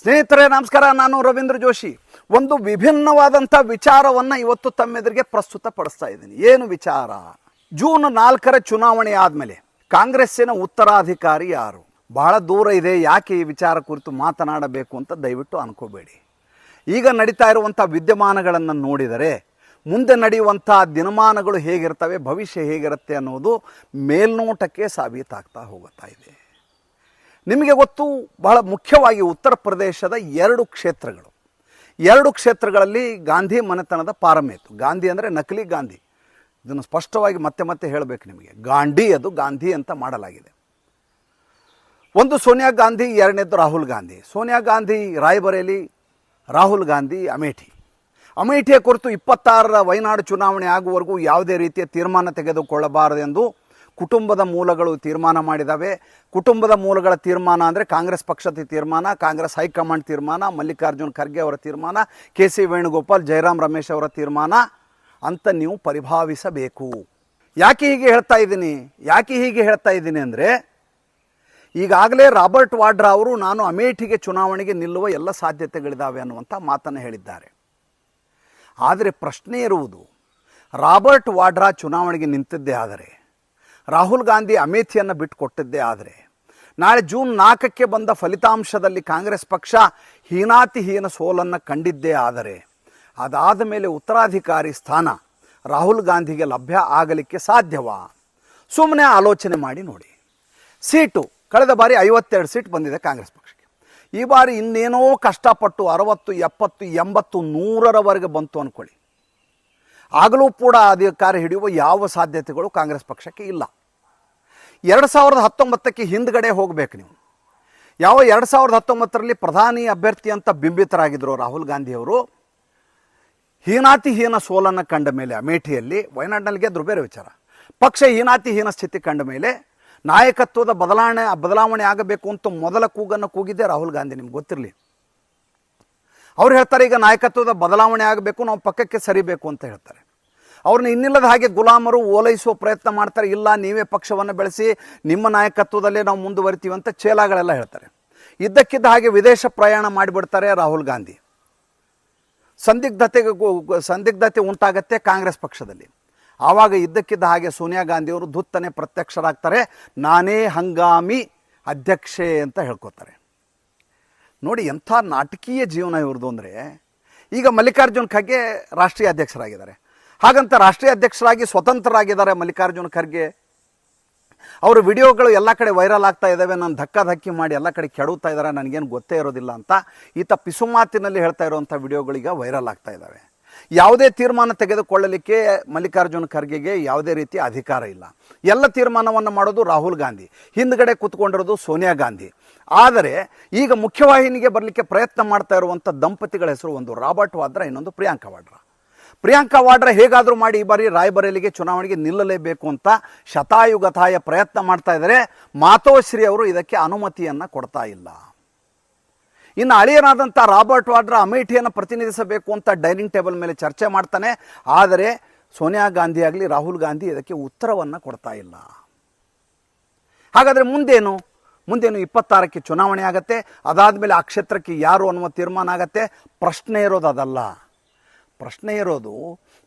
ಸ್ನೇಹಿತರೆ, ನಮಸ್ಕಾರ. ನಾನು ರವೀಂದ್ರ ಜೋಶಿ. ಒಂದು ವಿಭಿನ್ನವಾದಂಥ ವಿಚಾರವನ್ನು ಇವತ್ತು ತಮ್ಮೆದುರಿಗೆ ಪ್ರಸ್ತುತ ಪಡಿಸ್ತಾ ಇದ್ದೀನಿ. ಏನು ವಿಚಾರ? ಜೂನ್ ನಾಲ್ಕರ ಚುನಾವಣೆ ಆದಮೇಲೆ ಕಾಂಗ್ರೆಸ್ಸಿನ ಉತ್ತರಾಧಿಕಾರಿ ಯಾರು? ಬಹಳ ದೂರ ಇದೆ. ಯಾಕೆ ಈ ವಿಚಾರ ಕುರಿತು ಮಾತನಾಡಬೇಕು ಅಂತ ದಯವಿಟ್ಟು ಅನ್ಕೋಬೇಡಿ. ಈಗ ನಡೀತಾ ಇರುವಂಥ ವಿದ್ಯಮಾನಗಳನ್ನು ನೋಡಿದರೆ ಮುಂದೆ ನಡೆಯುವಂಥ ದಿನಮಾನಗಳು ಹೇಗಿರ್ತವೆ, ಭವಿಷ್ಯ ಹೇಗಿರುತ್ತೆ ಅನ್ನೋದು ಮೇಲ್ನೋಟಕ್ಕೆ ಸಾಬೀತಾಗ್ತಾ ಹೋಗುತ್ತಾ ಇದೆ. ನಿಮಗೆ ಗೊತ್ತು, ಬಹಳ ಮುಖ್ಯವಾಗಿ ಉತ್ತರ ಪ್ರದೇಶದ ಎರಡು ಕ್ಷೇತ್ರಗಳು. ಎರಡು ಕ್ಷೇತ್ರಗಳಲ್ಲಿ ಗಾಂಧಿ ಮನೆತನದ ಪಾರಮ್ಯ ಇತ್ತು. ಗಾಂಧಿ ಅಂದರೆ ನಕಲಿ ಗಾಂಧಿ. ಇದನ್ನು ಸ್ಪಷ್ಟವಾಗಿ ಮತ್ತೆ ಮತ್ತೆ ಹೇಳಬೇಕು ನಿಮಗೆ. ಗಾಂಧಿ ಅದು ಗಾಂಧಿ ಅಂತ ಮಾಡಲಾಗಿದೆ. ಒಂದು ಸೋನಿಯಾ ಗಾಂಧಿ ಎರಡನೇದು ರಾಹುಲ್ ಗಾಂಧಿ. ಸೋನಿಯಾ ಗಾಂಧಿ ರಾಯ್ಬರೇಲಿ, ರಾಹುಲ್ ಗಾಂಧಿ ಅಮೇಠಿ. ಅಮೇಠಿಯ ಕುರಿತು ಇಪ್ಪತ್ತಾರರ ವಯನಾಡು ಚುನಾವಣೆ ಆಗುವವರೆಗೂ ಯಾವುದೇ ರೀತಿಯ ತೀರ್ಮಾನ ತೆಗೆದುಕೊಳ್ಳಬಾರದೆಂದು ಕುಟುಂಬದ ಮೂಲಗಳು ತೀರ್ಮಾನ ಮಾಡಿದ್ದಾವೆ ಕುಟುಂಬದ ಮೂಲಗಳ ತೀರ್ಮಾನ ಅಂದರೆ ಕಾಂಗ್ರೆಸ್ ಪಕ್ಷದ ತೀರ್ಮಾನ, ಕಾಂಗ್ರೆಸ್ ಹೈಕಮಾಂಡ್ ತೀರ್ಮಾನ, ಮಲ್ಲಿಕಾರ್ಜುನ್ ಖರ್ಗೆ ಅವರ ತೀರ್ಮಾನ, ಕೆ ಸಿ ವೇಣುಗೋಪಾಲ್, ಜಯರಾಮ್ ರಮೇಶ್ ಅವರ ತೀರ್ಮಾನ. ಅಂತ ನೀವು ಪರಿಭಾವಿಸಬೇಕು. ಯಾಕೆ ಹೀಗೆ ಹೇಳ್ತಾ ಇದ್ದೀನಿ? ಯಾಕೆ ಹೀಗೆ ಹೇಳ್ತಾ ಇದ್ದೀನಿ ಅಂದರೆ, ಈಗಾಗಲೇ ರಾಬರ್ಟ್ ವಾಡ್ರಾ ಅವರು ನಾನು ಅಮೇಠಿಗೆ ಚುನಾವಣೆಗೆ ನಿಲ್ಲುವ ಎಲ್ಲ ಸಾಧ್ಯತೆಗಳಿದ್ದಾವೆ ಅನ್ನುವಂಥ ಮಾತನ್ನು ಹೇಳಿದ್ದಾರೆ. ಆದರೆ ಪ್ರಶ್ನೆ ಇರುವುದು, ರಾಬರ್ಟ್ ವಾಡ್ರಾ ಚುನಾವಣೆಗೆ ನಿಂತಿದ್ದೇ ಆದರೆ ರಾಹುಲ್ ಗಾಂಧಿ ಅಮೇಥಿಯನ್ನು ಬಿಟ್ಟುಕೊಟ್ಟಿದ್ದೇ ಆದರೆ. ನಾಳೆ ಜೂನ್ ನಾಲ್ಕಕ್ಕೆ ಬಂದ ಫಲಿತಾಂಶದಲ್ಲಿ ಕಾಂಗ್ರೆಸ್ ಪಕ್ಷ ಹೀನಾತಿಹೀನ ಸೋಲನ್ನು ಕಂಡಿದ್ದೇ ಆದರೆ, ಅದಾದ ಮೇಲೆ ಉತ್ತರಾಧಿಕಾರಿ ಸ್ಥಾನ ರಾಹುಲ್ ಗಾಂಧಿಗೆ ಲಭ್ಯ ಆಗಲಿಕ್ಕೆ ಸಾಧ್ಯವಾ? ಸುಮ್ಮನೆ ಆಲೋಚನೆ ಮಾಡಿ ನೋಡಿ. ಸೀಟು, ಕಳೆದ ಬಾರಿ ಐವತ್ತೆರಡು ಸೀಟ್ ಬಂದಿದೆ ಕಾಂಗ್ರೆಸ್ ಪಕ್ಷಕ್ಕೆ. ಈ ಬಾರಿ ಇನ್ನೇನೋ ಕಷ್ಟಪಟ್ಟು ಅರವತ್ತು, ಎಪ್ಪತ್ತು, ಎಂಬತ್ತು, ನೂರರವರೆಗೆ ಬಂತು ಅಂದ್ಕೊಳ್ಳಿ ಆಗಲೂ ಕೂಡ ಅಧಿಕಾರ ಹಿಡಿಯುವ ಯಾವ ಸಾಧ್ಯತೆಗಳು ಕಾಂಗ್ರೆಸ್ ಪಕ್ಷಕ್ಕೆ ಇಲ್ಲ. ಎರಡು ಸಾವಿರದ ಹತ್ತೊಂಬತ್ತಕ್ಕೆ ಹಿಂದ್ಗಡೆ ಹೋಗಬೇಕು ನೀವು. ಯಾವ ಎರಡು ಸಾವಿರದ ಹತ್ತೊಂಬತ್ತರಲ್ಲಿ ಪ್ರಧಾನಿ ಅಭ್ಯರ್ಥಿ ಅಂತ ಬಿಂಬಿತರಾಗಿದ್ದರು ರಾಹುಲ್ ಗಾಂಧಿಯವರು ಹೀನಾತಿಹೀನ ಸೋಲನ್ನು ಕಂಡ ಮೇಲೆ ಅಮೇಠಿಯಲ್ಲಿ ವಯನಾಡಿನಲ್ಲಿ ಗೆದ್ದರು ಬೇರೆ ವಿಚಾರ. ಪಕ್ಷ ಹೀನಾತಿಹೀನ ಸ್ಥಿತಿ ಕಂಡ ಮೇಲೆ ನಾಯಕತ್ವದ ಬದಲಾವಣೆ ಬದಲಾವಣೆ ಆಗಬೇಕು ಅಂತ ಮೊದಲ ಕೂಗನ್ನು ಕೂಗಿದ್ದೆ ರಾಹುಲ್ ಗಾಂಧಿ, ನಿಮ್ಗೆ ಗೊತ್ತಿರಲಿ. ಅವ್ರು ಹೇಳ್ತಾರೆ, ಈಗ ನಾಯಕತ್ವದ ಬದಲಾವಣೆ ಆಗಬೇಕು, ನಾವು ಪಕ್ಕಕ್ಕೆ ಸರಿಬೇಕು ಅಂತ ಹೇಳ್ತಾರೆ. ಅವ್ರನ್ನ ಇನ್ನಿಲ್ಲದ ಹಾಗೆ ಗುಲಾಮರು ಓಲೈಸುವ ಪ್ರಯತ್ನ ಮಾಡ್ತಾರೆ. ಇಲ್ಲ, ನೀವೇ ಪಕ್ಷವನ್ನು ಬೆಳೆಸಿ, ನಿಮ್ಮ ನಾಯಕತ್ವದಲ್ಲೇ ನಾವು ಮುಂದುವರಿತೀವಿ ಅಂತ ಚೇಲಾಗಳೆಲ್ಲ ಹೇಳ್ತಾರೆ. ಇದ್ದಕ್ಕಿದ್ದ ಹಾಗೆ ವಿದೇಶ ಪ್ರಯಾಣ ಮಾಡಿಬಿಡ್ತಾರೆ ರಾಹುಲ್ ಗಾಂಧಿ. ಸಂದಿಗ್ಧತೆಗೆ ಸಂದಿಗ್ಧತೆ ಉಂಟಾಗತ್ತೆ ಕಾಂಗ್ರೆಸ್ ಪಕ್ಷದಲ್ಲಿ. ಆವಾಗ ಇದ್ದಕ್ಕಿದ್ದ ಹಾಗೆ ಸೋನಿಯಾ ಗಾಂಧಿಯವರು ಧುತ್ತನೆ ಪ್ರತ್ಯಕ್ಷರಾಗ್ತಾರೆ. ನಾನೇ ಹಂಗಾಮಿ ಅಧ್ಯಕ್ಷೆ ಅಂತ ಹೇಳ್ಕೊತಾರೆ. ನೋಡಿ, ಎಂಥ ನಾಟಕೀಯ ಜೀವನ ಇವ್ರದ್ದು ಅಂದರೆ, ಈಗ ಮಲ್ಲಿಕಾರ್ಜುನ್ ಖರ್ಗೆ ರಾಷ್ಟ್ರೀಯ ಅಧ್ಯಕ್ಷರಾಗಿದ್ದಾರೆ. ಹಾಗಂತ ರಾಷ್ಟ್ರೀಯ ಅಧ್ಯಕ್ಷರಾಗಿ ಸ್ವತಂತ್ರರಾಗಿದ್ದಾರೆ ಮಲ್ಲಿಕಾರ್ಜುನ ಖರ್ಗೆ. ಅವರ ವಿಡಿಯೋಗಳು ಎಲ್ಲ ಕಡೆ ವೈರಲ್ ಆಗ್ತಾ ಇದ್ದಾವೆ ನಾನು ಧಕ್ಕ ಧಕ್ಕಿ ಮಾಡಿ ಎಲ್ಲ ಕಡೆ ಕೆಡುತ್ತಾ ಇದ್ದಾರೆ ನನಗೇನು ಗೊತ್ತೇ ಇರೋದಿಲ್ಲ ಅಂತ ಈತ ಪಿಸುಮಾತಿನಲ್ಲಿ ಹೇಳ್ತಾ ಇರುವಂಥ ವಿಡಿಯೋಗಳೀಗ ವೈರಲ್ ಆಗ್ತಾ ಇದ್ದಾವೆ ಯಾವುದೇ ತೀರ್ಮಾನ ತೆಗೆದುಕೊಳ್ಳಲಿಕ್ಕೆ ಮಲ್ಲಿಕಾರ್ಜುನ ಖರ್ಗೆಗೆ ಯಾವುದೇ ರೀತಿ ಅಧಿಕಾರ ಇಲ್ಲ. ಎಲ್ಲ ತೀರ್ಮಾನವನ್ನು ಮಾಡೋದು ರಾಹುಲ್ ಗಾಂಧಿ, ಹಿಂದ್ಗಡೆ ಕೂತ್ಕೊಂಡಿರೋದು ಸೋನಿಯಾ ಗಾಂಧಿ. ಆದರೆ ಈಗ ಮುಖ್ಯವಾಹಿನಿಗೆ ಬರಲಿಕ್ಕೆ ಪ್ರಯತ್ನ ಮಾಡ್ತಾ ಇರುವಂಥ ದಂಪತಿಗಳ ಹೆಸರು ಒಂದು ರಾಬರ್ಟ್ ವಾದ್ರಾ, ಇನ್ನೊಂದು ಪ್ರಿಯಾಂಕಾ ವಾಡ್ರಾ ಪ್ರಿಯಾಂಕಾ ವಾಡ್ರಾ ಹೇಗಾದರೂ ಮಾಡಿ ಈ ಬಾರಿ ರಾಯ್ಬರೇಲಿಗೆ ಚುನಾವಣೆಗೆ ನಿಲ್ಲಲೇಬೇಕು ಅಂತ ಶತಾಯುಗತಾಯ ಪ್ರಯತ್ನ ಮಾಡ್ತಾ ಇದ್ದಾರೆ. ಮಾತೋಶ್ರೀ ಅವರು ಇದಕ್ಕೆ ಅನುಮತಿಯನ್ನು ಕೊಡ್ತಾ ಇಲ್ಲ. ಇನ್ನು ಅಳಿಯನಾದಂಥ ರಾಬರ್ಟ್ ವಾಡ್ರಾ ಅಮೇಠಿಯನ್ನು ಪ್ರತಿನಿಧಿಸಬೇಕು ಅಂತ ಡೈನಿಂಗ್ ಟೇಬಲ್ ಮೇಲೆ ಚರ್ಚೆ ಮಾಡ್ತಾನೆ. ಆದರೆ ಸೋನಿಯಾ ಗಾಂಧಿ ಆಗಲಿ, ರಾಹುಲ್ ಗಾಂಧಿ ಇದಕ್ಕೆ ಉತ್ತರವನ್ನು ಕೊಡ್ತಾ ಇಲ್ಲ. ಹಾಗಾದರೆ ಮುಂದೇನು? ಮುಂದೇನು ಇಪ್ಪತ್ತಾರಕ್ಕೆ ಚುನಾವಣೆ ಆಗತ್ತೆ. ಅದಾದಮೇಲೆ ಆ ಕ್ಷೇತ್ರಕ್ಕೆ ಯಾರು ಅನ್ನುವ ತೀರ್ಮಾನ ಆಗತ್ತೆ? ಪ್ರಶ್ನೆ ಇರೋದು ಅದಲ್ಲ. ಪ್ರಶ್ನೆ ಇರೋದು,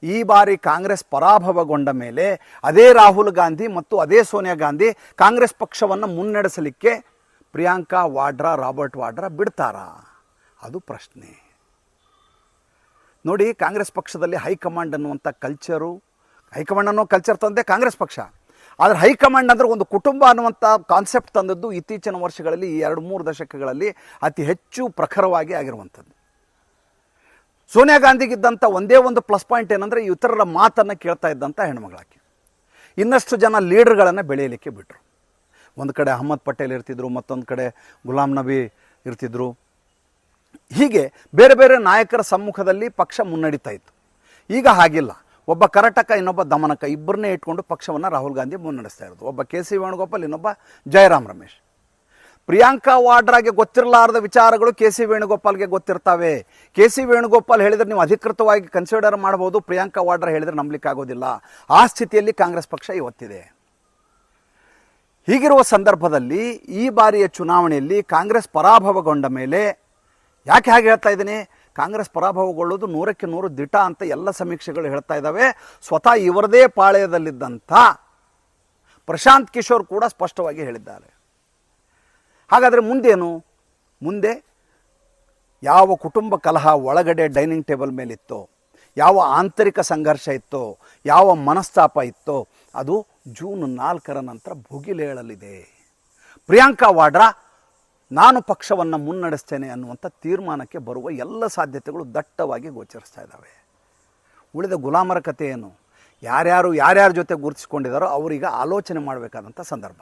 ಈ ಬಾರಿ ಕಾಂಗ್ರೆಸ್ ಪರಾಭವಗೊಂಡ ಮೇಲೆ ಅದೇ ರಾಹುಲ್ ಗಾಂಧಿ ಮತ್ತು ಅದೇ ಸೋನಿಯಾ ಗಾಂಧಿ ಕಾಂಗ್ರೆಸ್ ಪಕ್ಷವನ್ನು ಮುನ್ನಡೆಸಲಿಕ್ಕೆ ಪ್ರಿಯಾಂಕಾ ವಾಡ್ರಾ, ರಾಬರ್ಟ್ ವಾಡ್ರಾ ಬಿಡ್ತಾರಾ? ಅದು ಪ್ರಶ್ನೆ. ನೋಡಿ, ಕಾಂಗ್ರೆಸ್ ಪಕ್ಷದಲ್ಲಿ ಹೈಕಮಾಂಡ್ ಅನ್ನುವಂಥ ಕಲ್ಚರು, ಹೈಕಮಾಂಡ್ ಅನ್ನೋ ಕಲ್ಚರ್ ತಂದೆ ಕಾಂಗ್ರೆಸ್ ಪಕ್ಷ. ಆದರೆ ಹೈಕಮಾಂಡ್ ಅಂದರೆ ಒಂದು ಕುಟುಂಬ ಅನ್ನುವಂಥ ಕಾನ್ಸೆಪ್ಟ್ ತಂದದ್ದು ಇತ್ತೀಚಿನ ವರ್ಷಗಳಲ್ಲಿ ಈ ಎರಡು ಮೂರು ದಶಕಗಳಲ್ಲಿ ಅತಿ ಹೆಚ್ಚು ಪ್ರಖರವಾಗಿ ಆಗಿರುವಂಥದ್ದು. ಸೋನಿಯಾ ಗಾಂಧಿಗಿದ್ದಂಥ ಒಂದೇ ಒಂದು ಪ್ಲಸ್ ಪಾಯಿಂಟ್ ಏನಂದರೆ ಇತರರ ಮಾತನ್ನು ಕೇಳ್ತಾ ಇದ್ದಂಥ ಹೆಣ್ಮಗಳಾಕಿ. ಇನ್ನಷ್ಟು ಜನ ಲೀಡರ್ಗಳನ್ನು ಬೆಳೆಯಲಿಕ್ಕೆ ಬಿಟ್ಟರು ಒಂದು ಕಡೆ ಅಹಮದ್ ಪಟೇಲ್ ಇರ್ತಿದ್ರು, ಮತ್ತೊಂದು ಕಡೆ ಗುಲಾಮ್ ನಬಿ ಇರ್ತಿದ್ರು. ಹೀಗೆ ಬೇರೆ ಬೇರೆ ನಾಯಕರ ಸಮ್ಮುಖದಲ್ಲಿ ಪಕ್ಷ ಮುನ್ನಡೀತಾ ಇತ್ತು. ಈಗ ಹಾಗಿಲ್ಲ. ಒಬ್ಬ ಕರಟಕ, ಇನ್ನೊಬ್ಬ ದಮನಕ, ಇಬ್ಬರನ್ನೇ ಇಟ್ಕೊಂಡು ಪಕ್ಷವನ್ನು ರಾಹುಲ್ ಗಾಂಧಿ ಮುನ್ನಡೆಸ್ತಾ ಇರೋದು. ಒಬ್ಬ ಕೆ ಸಿ ವೇಣುಗೋಪಾಲ್, ಇನ್ನೊಬ್ಬ ಜಯರಾಮ್ ರಮೇಶ್. ಪ್ರಿಯಾಂಕಾ ವಾಡ್ರಾಗೆ ಗೊತ್ತಿರಲಾರದ ವಿಚಾರಗಳು ಕೆ ಸಿ ವೇಣುಗೋಪಾಲ್ಗೆ ಗೊತ್ತಿರ್ತವೆ. ಕೆ ಸಿ ವೇಣುಗೋಪಾಲ್ ಹೇಳಿದ್ರೆ ನೀವು ಅಧಿಕೃತವಾಗಿ ಕನ್ಸಿಡರ್ ಮಾಡಬಹುದು ಪ್ರಿಯಾಂಕಾ ವಾಡ್ರಾ ಹೇಳಿದ್ರೆ ನಂಬಲಿಕ್ಕಾಗೋದಿಲ್ಲ. ಆ ಸ್ಥಿತಿಯಲ್ಲಿ ಕಾಂಗ್ರೆಸ್ ಪಕ್ಷ ಇವತ್ತಿದೆ. ಹೀಗಿರುವ ಸಂದರ್ಭದಲ್ಲಿ ಈ ಬಾರಿಯ ಚುನಾವಣೆಯಲ್ಲಿ ಕಾಂಗ್ರೆಸ್ ಪರಾಭವಗೊಂಡ ಮೇಲೆ ಯಾಕೆ ಹಾಗೆ ಹೇಳ್ತಾ ಇದ್ದೀನಿ? ಕಾಂಗ್ರೆಸ್ ಪರಾಭವಗೊಳ್ಳೋದು ನೂರಕ್ಕೆ ನೂರು ದಿಟ ಅಂತ ಎಲ್ಲ ಸಮೀಕ್ಷೆಗಳು ಹೇಳ್ತಾ ಇದ್ದಾವೆ. ಸ್ವತಃ ಇವರದೇ ಪಾಳ್ಯದಲ್ಲಿದ್ದಂಥ ಪ್ರಶಾಂತ್ ಕಿಶೋರ್ ಕೂಡ ಸ್ಪಷ್ಟವಾಗಿ ಹೇಳಿದ್ದಾರೆ. ಹಾಗಾದರೆ ಮುಂದೇನು? ಮುಂದೆ ಯಾವ ಕುಟುಂಬ ಕಲಹ ಒಳಗಡೆ ಡೈನಿಂಗ್ ಟೇಬಲ್ ಮೇಲಿತ್ತೋ, ಯಾವ ಆಂತರಿಕ ಸಂಘರ್ಷ ಇತ್ತೋ, ಯಾವ ಮನಸ್ತಾಪ ಇತ್ತೋ, ಅದು ಜೂನ್ ನಾಲ್ಕರ ನಂತರ ಭುಗಿಲೇಳಲಿದೆ. ಪ್ರಿಯಾಂಕಾ ವಾಡ್ರಾ, ನಾನು ಪಕ್ಷವನ್ನು ಮುನ್ನಡೆಸ್ತೇನೆ ಅನ್ನುವಂಥ ತೀರ್ಮಾನಕ್ಕೆ ಬರುವ ಎಲ್ಲ ಸಾಧ್ಯತೆಗಳು ದಟ್ಟವಾಗಿ ಗೋಚರಿಸ್ತಾ ಇದ್ದಾವೆ. ಉಳಿದ ಗುಲಾಮರ ಕಥೆ ಏನು? ಯಾರ್ಯಾರು, ಯಾರ್ಯಾರ ಜೊತೆ ಗುರುತಿಸ್ಕೊಂಡಿದ್ದಾರೋ ಅವರೀಗ ಆಲೋಚನೆ ಮಾಡಬೇಕಾದಂಥ ಸಂದರ್ಭ.